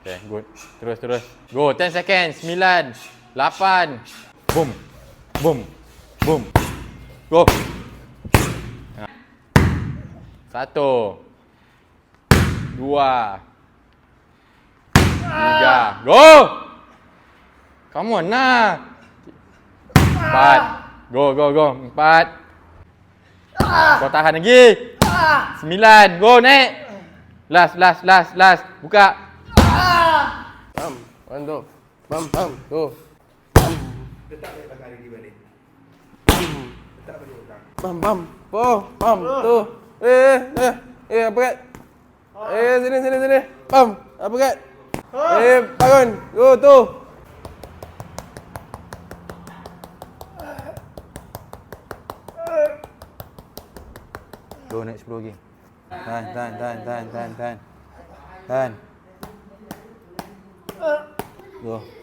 Okay, good. Terus, terus. Go, 10 seconds. 9, 8. Boom. Boom. Boom. Go. Satu. Dua. Tiga. Go! Come on lah. Empat. Go, go, go. Empat. Kau tahan lagi. Sembilan. Go, naik. Last, last, last, last. Buka. Bam. Two. Bam, bam. Go. Bam, bam. Po, bam. Tu. Eh, eh, eh, apa kat? Eh, sini, sini, sini. Bam. Apa kat? Eh, bangun. Go, tu. Go naik 10 lagi. Tahan, tahan, tahan, tahan, tahan, tahan. Tahan. Go.